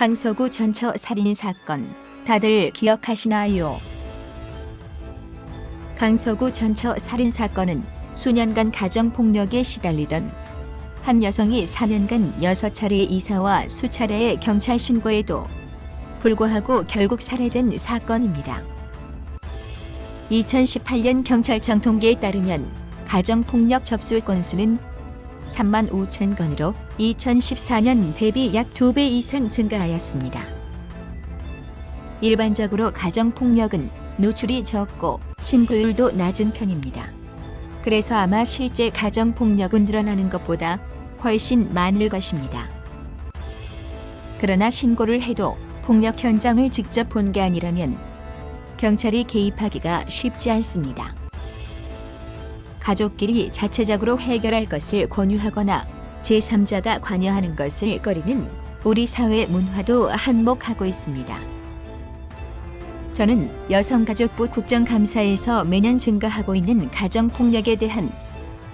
강서구 전처 살인 사건 다들 기억하시나요? 강서구 전처 살인 사건은 수년간 가정 폭력에 시달리던 한 여성이 4년간 6차례의 이사와 수차례의 경찰 신고에도 불구하고 결국 살해된 사건입니다. 2018년 경찰청 통계에 따르면 가정폭력 접수 건수는 3만 5천 건으로 2014년 대비 약 2배 이상 증가하였습니다. 일반적으로 가정폭력은 노출이 적고 신고율도 낮은 편입니다. 그래서 아마 실제 가정폭력은 늘어나는 것보다 훨씬 많을 것입니다. 그러나 신고를 해도 폭력 현장을 직접 본 게 아니라면 경찰이 개입하기가 쉽지 않습니다. 가족끼리 자체적으로 해결할 것을 권유하거나 제3자가 관여하는 것을 꺼리는 우리 사회 문화도 한몫하고 있습니다. 저는 여성가족부 국정감사에서 매년 증가하고 있는 가정폭력에 대한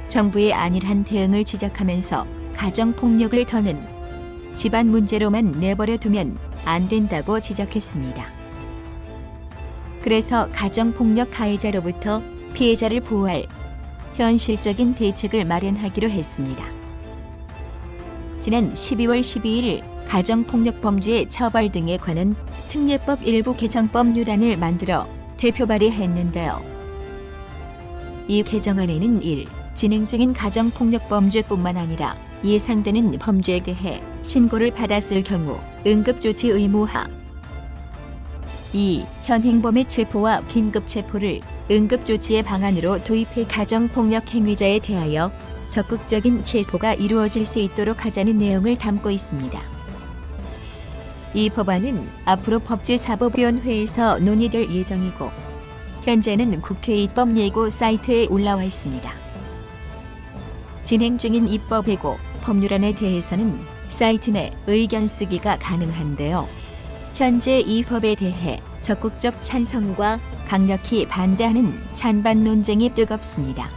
정부의 안일한 대응을 지적하면서 가정폭력을 더는 집안 문제로만 내버려 두면 안 된다고 지적했습니다. 그래서 가정폭력 가해자로부터 피해자를 보호할 현실적인 대책을 마련하기로 했습니다. 지난 12월 12일 가정폭력 범죄 처벌 등에 관한 특례법 일부 개정법률안을 만들어 대표 발의했는데요. 이 개정안에는 1. 진행 중인 가정폭력 범죄뿐만 아니라 예상되는 범죄에 대해 신고를 받았을 경우 응급조치 의무화 2. 현행범의 체포와 긴급 체포를 응급조치의 방안으로 도입해 가정폭력 행위자에 대하여 적극적인 체포가 이루어질 수 있도록 하자는 내용을 담고 있습니다. 이 법안은 앞으로 법제사법위원회에서 논의될 예정이고 현재는 국회 입법 예고 사이트에 올라와 있습니다. 진행 중인 입법 예고 법률안에 대해서는 사이트 내 의견 쓰기가 가능한데요. 현재 이 법에 대해 적극적 찬성과 강력히 반대하는 찬반 논쟁이 뜨겁습니다.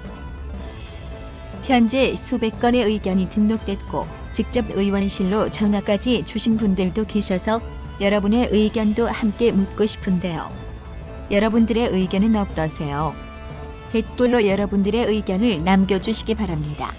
현재 수백 건의 의견이 등록됐고 직접 의원실로 전화까지 주신 분들도 계셔서 여러분의 의견도 함께 묻고 싶은데요. 여러분들의 의견은 어떠세요? 댓글로 여러분들의 의견을 남겨주시기 바랍니다.